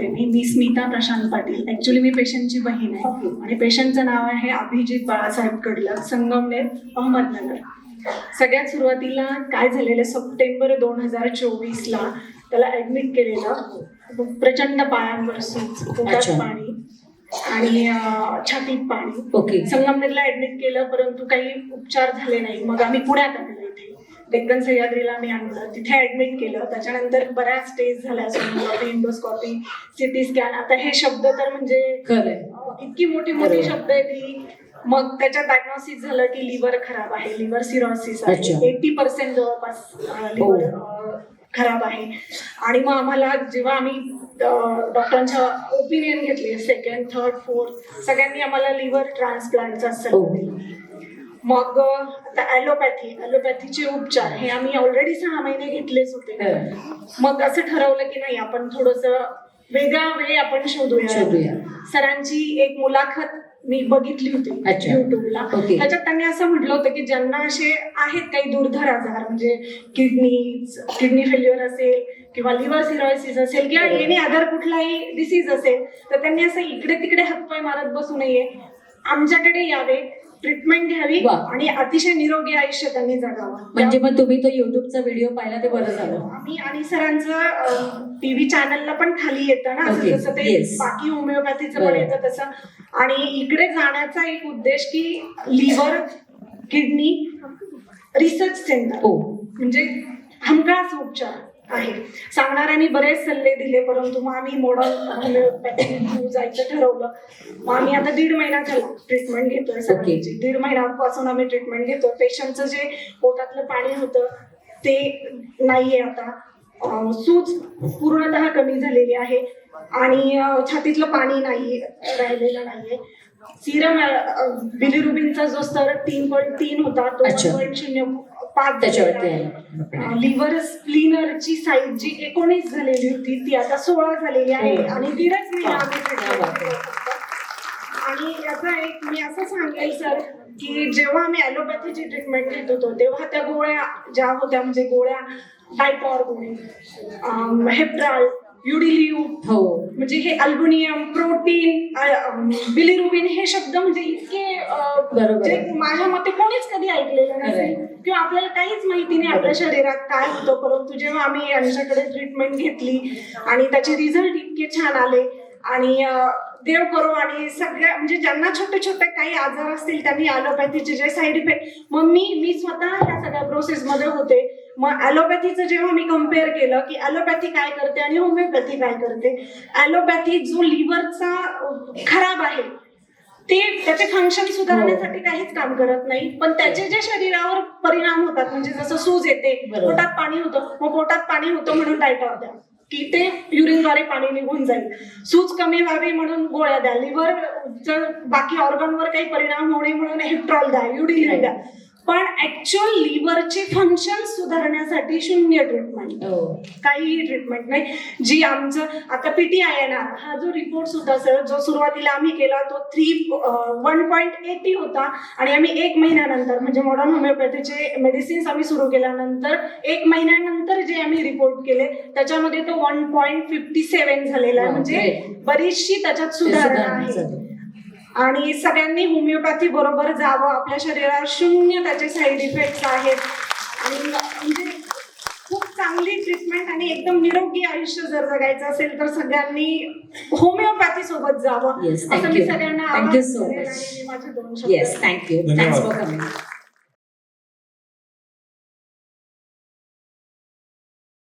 सांगते. मी मी स्मिता प्रशांत पाटील. ऍक्च्युली मी पेशंटची बहीण आहे. आणि पेशंटचं नाव आहे अभिजित बाळासाहेब कडलं संगमनेर अहमदनगर. सगळ्यात सुरुवातीला काय झालेलं सप्टेंबर दोन हजार चोवीसला त्याला ऍडमिट केलेलं. प्रचंड पायांवर सूज पोटात. पाणी आणि छातीत पाणी. ओके. संगमनेरला ऍडमिट केलं परंतु काही उपचार झाले नाही. मग आम्ही पुण्यात इथे डेक्कन सह्याद्रीला आम्ही आणलं तिथे ऍडमिट केलं त्याच्यानंतर बऱ्याच स्टेज झाल्या सोनोग्राफी इंडोस्कॉपी सिटी स्कॅन आता हे शब्द तर म्हणजे इतकी मोठी मोठी. शब्द आहे की मग त्याच्यात डायग्नोसिस झालं की लिव्हर खराब आहे लिव्हर सिरोसिस आहे. एटी पर्सेंट जवळपास लिव्हर हो. खराब आहे आणि मग आम्हाला जेव्हा आम्ही डॉक्टरांच्या ओपिनियन घेतली सेकंड थर्ड फोर्थ सगळ्यांनी आम्हाला लिव्हर ट्रान्सप्लांटचा हो. सल्ला दिला मग आता ॲलोपॅथी ॲलोपॅथीचे उपचार हे आम्ही ऑलरेडी सहा महिने घेतलेच होते खरं. मग असं ठरवलं की नाही आपण थोडस वेगळा वे आपण शोधूया. सरांची एक मुलाखत मी बघितली होती. युट्यूबला. त्याच्यात त्यांनी असं म्हटलं होतं की ज्यांना असे आहेत काही दुर्धर आजार म्हणजे किडनी किडनी फेल्युअर असेल किंवा लिव्हर सिरोसिस असेल किंवा. एनी अदर कुठलाही डिसीज असेल तर त्यांनी असं इकडे तिकडे हातपाय मारत बसू नये आमच्याकडे यावे ट्रीटमेंट घ्यावी वा. आणि अतिशय निरोगी आयुष्य त्यांनी जगावं. म्हणजे मग तुम्ही तो युट्यूबचा व्हिडिओ पाहिला ते बरं झालं. आम्ही आणि सरांचं टीव्ही चॅनलला पण खाली येतं ना असं Okay, जसं ते yes. बाकी होमिओपॅथीचं पण. येतं तसं. आणि इकडे जाण्याचा एक उद्देश की लिव्हर किडनी रिसर्च सेंटर हो. म्हणजे हमखास उपचार. आहे. सांगणाऱ्यांनी बरेच सल्ले दिले परंतु मग आम्ही होमिओपॅथी थ्रू जायचं ठरवलं. मग आम्ही आता दीड महिना झाला ट्रीटमेंट घेतोय सगळ्यांची. दीड महिन्यापासून आम्ही ट्रीटमेंट घेतोय. पेशंटचं जे पोटातलं पाणी होतं ते नाहीये आता. सूज पूर्णतः कमी झालेली आहे. आणि छातीतलं पाणी नाही राहिलेलं नाहीये. सिरम बिलिरुबिनचा जो स्तर तीन पॉईंट तीन होता तो. पॉईंट शून्य पाच त्याच्यावरती लिव्हर स्प्लिनरची साईज जी एकोणीस झालेली होती ती आता सोळा झालेली आहे. आणि दीडच महिना वा. आम्ही. आणि याचा एक मी असं सांगेल सर की जेव्हा आम्ही ॲलोपॅथीची ट्रीटमेंट घेत होतो तेव्हा त्या गोळ्या ज्या होत्या म्हणजे गोळ्या डायपॉर गोळी हेप्राल युडिलियू हो म्हणजे हे अल्बुनियम प्रोटीन बिलिरुबिन हे शब्द म्हणजे इतके माझ्या मते कोणीच कधी ऐकलेलं खरंय. किंवा आपल्याला काहीच माहिती नाही आपल्या शरीरात काय होतं. परंतु जेव्हा आम्ही यांच्याकडे ट्रीटमेंट घेतली आणि त्याचे रिझल्ट इतके छान आले आणि देव करो आणि सगळ्या म्हणजे ज्यांना छोटे छोटे काही आजार असतील त्यांनी ॲलोपॅथीचे जे साईड इफेक्ट मग मी मी स्वतः ह्या सगळ्या प्रोसेसमध्ये होते. मग ॲलोपॅथीचं जेव्हा मी कंपेअर केलं की ॲलोपॅथी काय करते आणि होमिओपॅथी काय करते ॲलोपॅथी जो लिव्हरचा खराब आहे ते त्याचे फंक्शन सुधारण्यासाठी काहीच काम करत नाही. पण त्याचे जे शरीरावर परिणाम होतात म्हणजे जसं सूज येते. पोटात पाणी होतं मग पोटात पाणी होतं म्हणून डायटॉर द्या की ते युरिनद्वारे पाणी निघून जाईल. सूज कमी व्हावी म्हणून गोळ्या द्या. लिव्हर बाकी ऑर्गनवर काही परिणाम होणे म्हणून हेप्ट्रॉल द्या. युडिलिन द्या पण ऍक्च्युअल लिव्हरचे फंक्शन सुधारण्यासाठी शून्य ट्रीटमेंट हो. काहीही ट्रीटमेंट नाही. जी आमचं आता पीटी आय एन आर हा जो रिपोर्ट होता सर जो सुरुवातीला आम्ही केला तो थ्री वन पॉईंट एटी होता. आणि आम्ही एक महिन्यानंतर म्हणजे मॉडर्न होमिओपॅथीचे मेडिसिन्स आम्ही सुरू केल्यानंतर एक महिन्यानंतर जे आम्ही रिपोर्ट केले त्याच्यामध्ये तो वन पॉईंट फिफ्टी सेव्हन झालेला आहे. म्हणजे. बरीचशी त्याच्यात सुधारणा आहे. आणि सगळ्यांनी होमिओपॅथी बरोबर जावं. आपल्या शरीरावर शून्य त्याचे साईड इफेक्ट्स आहेत. आणि म्हणजे खूप चांगली ट्रीटमेंट आणि एकदम निरोगी आयुष्य जर जगायचं असेल तर सगळ्यांनी होमिओपॅथी सोबत जावं. असं मी. सगळ्यांना. आणि मी माझे दोन शब्द. Yes thank you thanks. For coming